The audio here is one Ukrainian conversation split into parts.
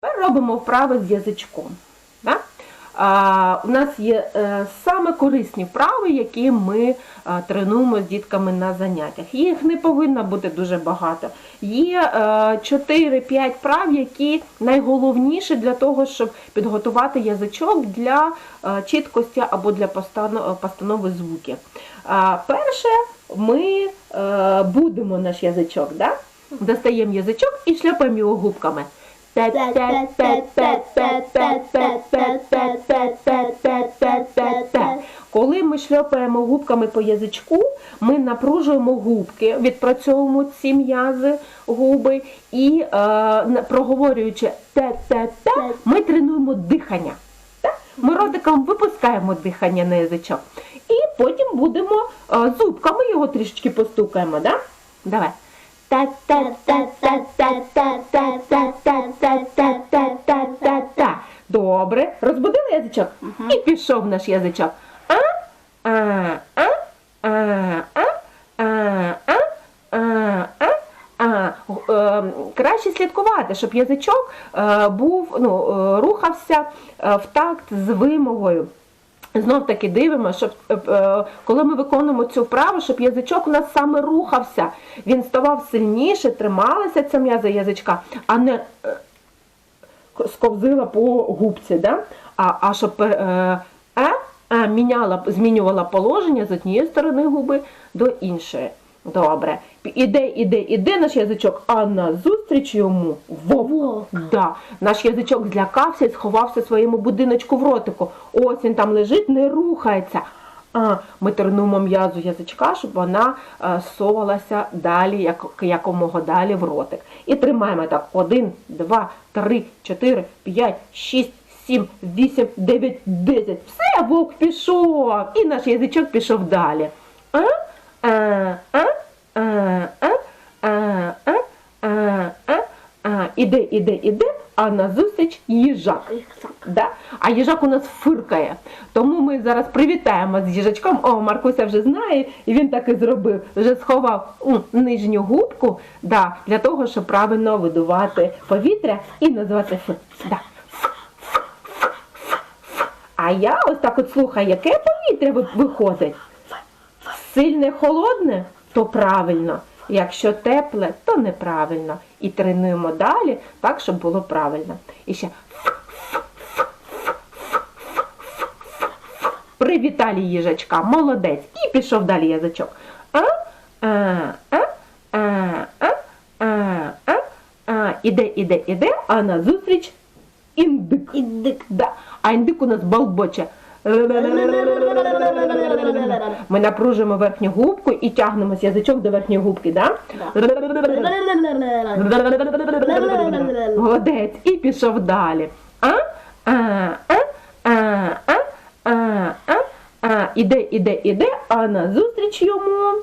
Тепер робимо вправи з язичком. Да? А, у нас є е, саме корисні вправи, які ми е, тренуємо з дітками на заняттях. Їх не повинно бути дуже багато. Є е, 4-5 вправ, які найголовніші для того, щоб підготувати язичок для е, чіткості або для постанови звуків. А, перше, ми е, будемо наш язичок. Да? Достаємо язичок і шльопаємо його губками. Коли ми шльопаємо губками по язичку, ми напружуємо губки, відпрацьовуємо ці м'язи губи і е, проговорюючи те-те-те, ми тренуємо дихання. Ми ротиком випускаємо дихання на язичок. І потім будемо е, зубками його трішечки постукаємо. Да? Давай. Та-та-та-та-та-та-та-та-та-та-та-та-та. Добре, розбудили язичок? І пішов наш язичок. А, а, а, а, а, а, а, а, а, а. Е, Краще слідкувати, щоб язичок е, був, ну, е, рухався е, в такт з вимогою. Знов таки дивимося, щоб е, е, коли ми виконуємо цю вправу, щоб язичок у нас саме рухався, він ставав сильніше, трималася ця м'яза язичка, а не е, сковзила по губці. Да? А, а щоб е, е, е, міняла, змінювала положення з однієї сторони губи до іншої. Добре. Іде, іде, іде наш язичок, а назустріч йому вовк. Да. Наш язичок злякався і сховався своєму будиночку в ротику. Ось він там лежить, не рухається. Ми тренуємо м'язу язичка, щоб вона е, совалася далі, як, якомога далі в ротик. І тримаємо так. Один, два, три, чотири, п'ять, шість, сім, вісім, дев'ять, десять. Все, вовк пішов. І наш язичок пішов далі. А, а, а, а, а, а, а, а. Іде, іде, іде, а назустріч їжак. Да? А їжак у нас фиркає. Тому ми зараз привітаємо з їжачком. О, Маркуся вже знає, і він так і зробив. Вже сховав м, нижню губку да, для того, щоб правильно видувати повітря і називати ф. Да. А я ось так от слухаю, яке повітря виходить? Сильне холодне, то правильно. Якщо тепле, то неправильно. І тренуємо далі так, щоб було правильно. І ще привітали їжачка, молодець. І пішов далі язичок. А, а, а, а, а, а, а, а. Іде, іде, іде, а назустріч індик. Індик. Да. А індик у нас балбоче. Ми напружуємо верхню губку і тягнемо з язичок до верхньої губки, да? Молодець. І пішов далі. А? А, а, а, а, а, а, а. Іде, іде, іде, а назустріч йому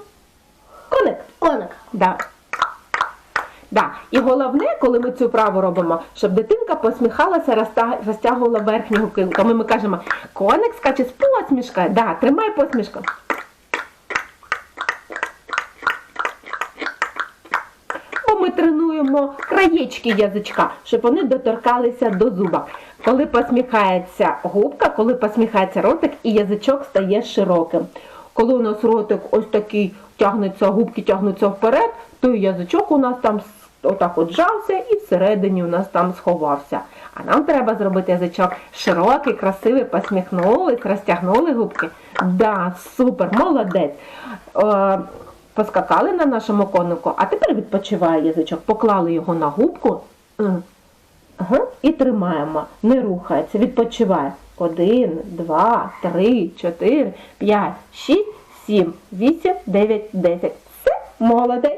коник. Коник. Да. Да. І головне, коли ми цю вправу робимо, щоб дитинка посміхалася, розтягувала верхню губку. Коли ми кажемо, коник скаче з посмішкою. Да, тримай посмішку. Бо ми тренуємо краєчки язичка, щоб вони доторкалися до зуба. Коли посміхається губка, коли посміхається ротик, і язичок стає широким. Коли у нас ротик ось такий тягнеться, губки тягнуться вперед, то і язичок у нас там отак от жався і всередині у нас там сховався. А нам треба зробити язичок широкий, красивий, посміхнулись, розтягнули губки. Да, супер, молодець. Е, поскакали на нашому конику, а тепер відпочиває язичок. Поклали його на губку м, ага, і тримаємо. Не рухається, відпочиває. Один, два, три, чотири, п'ять, шість, сім, вісім, дев'ять, десять. Все, молодець.